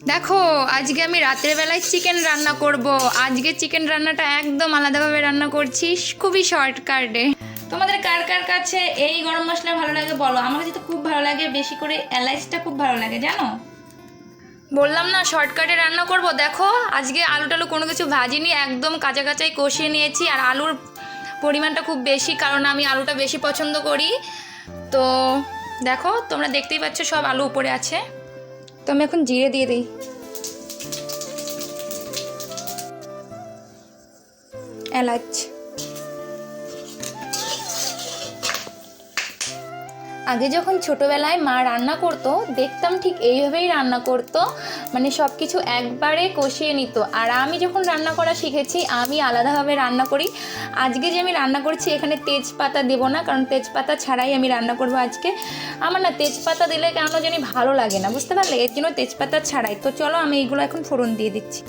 দেখো, আজকে আমি রাতের বেলায় চিকেন রান্না করব। আজকে চিকেন রান্নাটা একদম আলাদাভাবে রান্না করছি, খুবই শর্টকাটে তোমাদের কার কার কাছে এই গরম মশলা ভালো লাগে বলো? আমার কাছে তো খুব ভালো লাগে, বেশি করে এলাইচটা খুব ভালো লাগে, জানো? বললাম না শর্টকাটে রান্না করব। দেখো, আজকে আলু টালু কোনো কিছু ভাজিনি, একদম কাঁচা কাঁচাই কষিয়ে নিয়েছি, আর আলুর পরিমাণটা খুব বেশি, কারণ আমি আলুটা বেশি পছন্দ করি। তো দেখো, তোমরা দেখতেই পাচ্ছ সব আলু উপরে আছে। তো আমি এখন জিরে দিয়ে দিই। এলাচ। আগে যখন ছোটবেলায় মা রান্না করতো, দেখতাম ঠিক এইভাবেই রান্না করতো। মানে সব কিছু একবারে কষিয়ে নিত। আর আমি যখন রান্না করা শিখেছি, আমি আলাদাভাবে রান্না করি। আজকে যে আমি রান্না করছি, এখানে তেজপাতা দেবো না, কারণ তেজপাতা ছাড়াই আমি রান্না করব আজকে। আমার না তেজপাতা দিলে কেন জানি ভালো লাগে না, বুঝতে পারলে? এর জন্য তেজপাতা ছাড়াই। তো চলো আমি এইগুলো এখন ফোড়ন দিয়ে দিচ্ছি।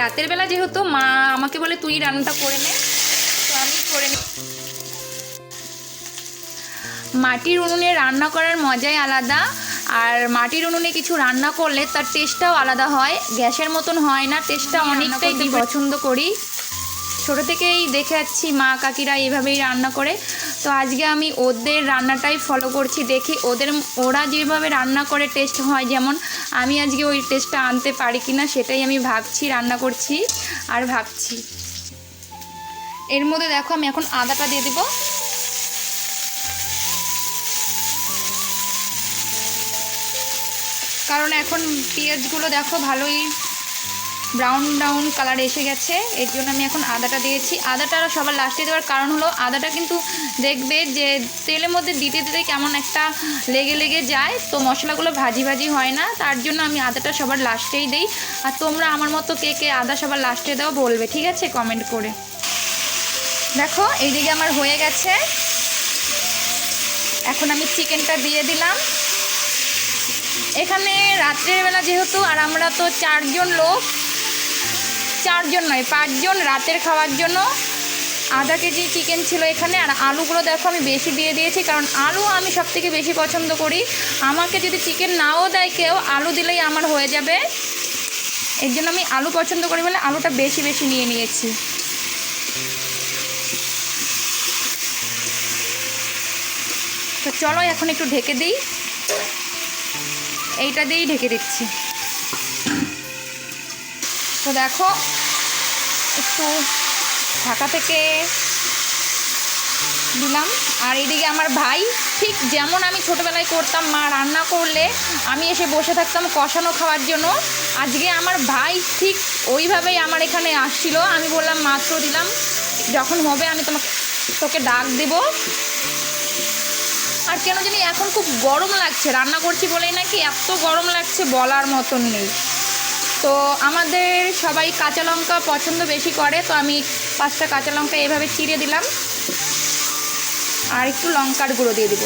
রাতের বেলা যেহেতু মা আমাকে বলে, তুই রান্নাটা করে নে। তো আমি করে নি। মাটির উনুনে রান্না করার মজাই আলাদা। আর মাটির উনুনে কিছু রান্না করলে তার টেস্টটাও আলাদা হয় গ্যাসের মতন হয় না টেস্টটা অনেকটাই আমি পছন্দ করি। ছোটো থেকেই দেখে যাচ্ছি মা কাকিরা এভাবেই রান্না করে। তো আজকে আমি ওদের রান্নাটাই ফলো করছি দেখি ওদের ওরা যেভাবে রান্না করে টেস্ট হয় যেমন আমি আজকে ওই টেস্টটা আনতে পারি কি না সেটাই আমি ভাবছি রান্না করছি আর ভাবছি। এর মধ্যে দেখো আমি এখন আদাটা দিয়ে দেবো। কারণ এখন পেঁয়াজগুলো দেখো ভালোই ব্রাউন ব্রাউন কালার এসে গেছে। এর জন্য আমি এখন আদাটা দিয়েছি। আদাটা সবার লাস্টে দেওয়ার কারণ হলো, আদাটা কিন্তু দেখবে যে তেলের মধ্যে দিতে দিতে কেমন একটা লেগে লেগে যায়, তো মশলাগুলো ভাজি ভাজি হয় না, তার জন্য আমি আদাটা সবার লাস্টেই দিই। আর তোমরা আমার মতো কে কে আদা সবার লাস্টে দাও বলবে, ঠিক আছে? কমেন্ট করে। দেখো, এইদিকে আমার হয়ে গেছে। এখন আমি চিকেনটা দিয়ে দিলাম। এখানে রাত্রের বেলা যেহেতু, আর আমরা তো চারজন লোক, চারজন নয়, পাঁচজন রাতের খাওয়ার জন্য। আধা কেজি চিকেন ছিল এখানে, আর আলুগুলো দেখো আমি বেশি দিয়ে দিয়েছি, কারণ আলু আমি সব থেকে বেশি পছন্দ করি। আমাকে যদি চিকেন নাও দেয় কেউ, আলু দিলেই আমার হয়ে যাবে। এর জন্য আমি আলু পছন্দ করি বলে আলুটা বেশি বেশি নিয়ে নিয়েছি। তো চলো এখন একটু ঢেকে দিই। এইটা দিয়েই ঢেকে দিচ্ছি। তো দেখো, একটু ঢাকা থেকে দিলাম। আর এদিকে আমার ভাই, ঠিক যেমন আমি ছোটোবেলায় করতাম, মা রান্না করলে আমি এসে বসে থাকতাম কষানো খাওয়ার জন্য। আজকে আমার ভাই ঠিক ওইভাবেই আমার এখানে আসছিল। আমি বললাম মাত্র দিলাম। যখন হবে আমি তোমাকে, তোকে ডাক দেবো। আর কেন জানি এখন খুব গরম লাগছে। রান্না করছি বলেই নাকি এত গরম লাগছে বলার মতন নেই। তো আমাদের সবাই কাঁচা লঙ্কা পছন্দ বেশি করে, তো আমি পাঁচটা কাঁচা লঙ্কা এভাবে চিড়ে দিলাম। আর একটু লঙ্কার গুঁড়ো দিয়ে দিব।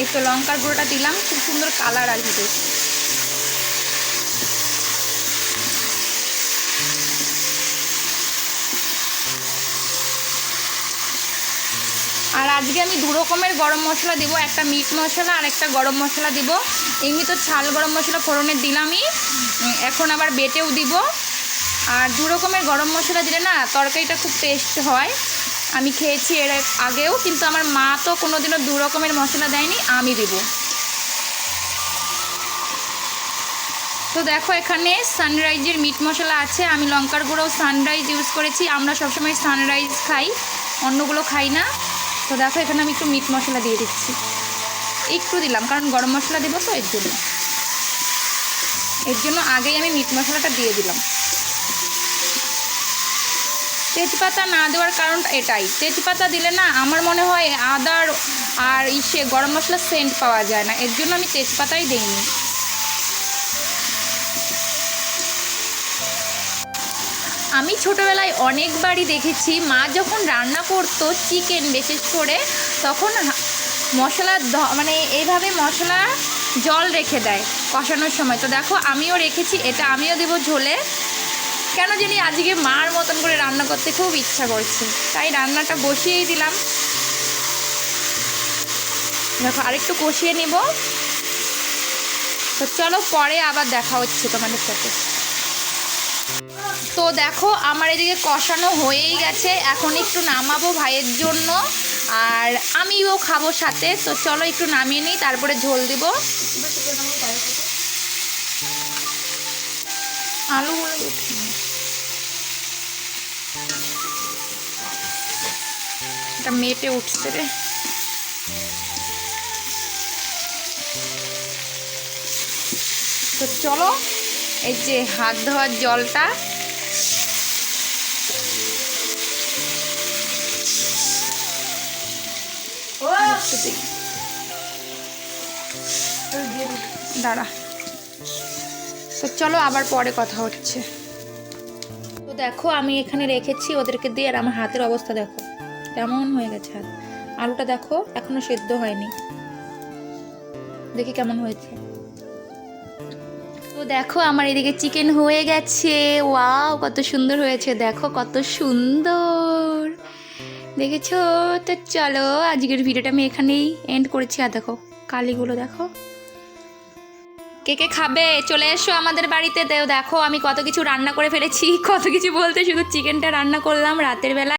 এই তো লঙ্কার গুঁড়োটা দিলাম, খুব সুন্দর কালার আসবে। আর আজকে আমি দু রকমের গরম মশলা দেবো, একটা মিট মশলা আর একটা গরম মশলা দিব। এমনি তো ছাল গরম মশলা ফোড়নে দিলামই এখন আবার বেটেও দিব। আর দু রকমের গরম মশলা দিলে না, তরকারিটা খুব টেস্ট হয়। আমি খেয়েছি এর আগেও, কিন্তু আমার মা তো কোনোদিনও দু রকমের মশলা দেয়নি, আমি দিব। তো দেখো, এখানে সানরাইজের মিট মশলা আছে, আমি লঙ্কার গুঁড়োও সানরাইজ ইউজ করেছি। আমরা সবসময় সানরাইজ খাই, অন্যগুলো খাই না। তো দেখো, এখানে আমি একটু মিট মশলা দিয়ে দিচ্ছি। একটু দিলাম, কারণ গরম মশলা দেবো তো, এর জন্য। এর জন্য আগেই আমি মিট মশলাটা দিয়ে দিলাম। তেজপাতা না দেওয়ার কারণটা এটাই। তেজপাতা দিলে না, আমার মনে হয় আদার আর ইসে গরম মশলার সেন্ট পাওয়া যায় না। এর জন্য আমি তেজপাতাই দিইনি। আমি ছোটোবেলায় অনেকবারই দেখেছি, মা যখন রান্না করতো চিকেন বিশেষ করে, তখন মশলা মানে এইভাবে মশলা জল রেখে দেয় কষানোর সময়। তো দেখো, আমিও রেখেছি, এটা আমিও দেবো ঝোলে। কেন জানি আজকে মার মতন করে রান্না করতে খুব ইচ্ছা করছে। তাই রান্নাটা বসিয়েই দিলাম। দেখো, আরেকটু কষিয়ে নিব। তো চলো পরে আবার দেখা হচ্ছে তোমাদের সাথে। তো দেখো, আমার এদিকে কষানো হয়েই গেছে। এখন একটু নামাবো ভাইয়ের জন্য। আর আমিও খাব সাথে। তো চলো একটু নামিয়ে নিই, তারপরে ঝোল দিব। আলু এটা মেটে উঠছে রে। তো চলো এই যে হাত ধোয়ার জলটা। দাঁড়া। তো চলো আবার পরে কথা হচ্ছে। তো দেখো, আমি এখানে রেখেছি ওদেরকে দিয়ে, আর আমার হাতের অবস্থা দেখো। কেমন হয়ে গেছে হাত। আলুটা দেখো, এখনও সেদ্ধ হয়নি। দেখি কেমন হয়েছে। দেখো আমার এদিকে চিকেন হয়ে গেছে। ওয়াও কত সুন্দর হয়েছে। দেখো কত সুন্দর। দেখেছ? তো চলো, আজকের ভিডিওটা আমি এখানেই এন্ড করেছি। আর দেখো, কালিগুলো দেখো। কে কে খাবে? চলে এসো আমাদের বাড়িতে। দেখো আমি কত কিছু রান্না করে ফেলেছি। কত কিছু বলতে শুধু চিকেনটা রান্না করলাম। রাতের বেলা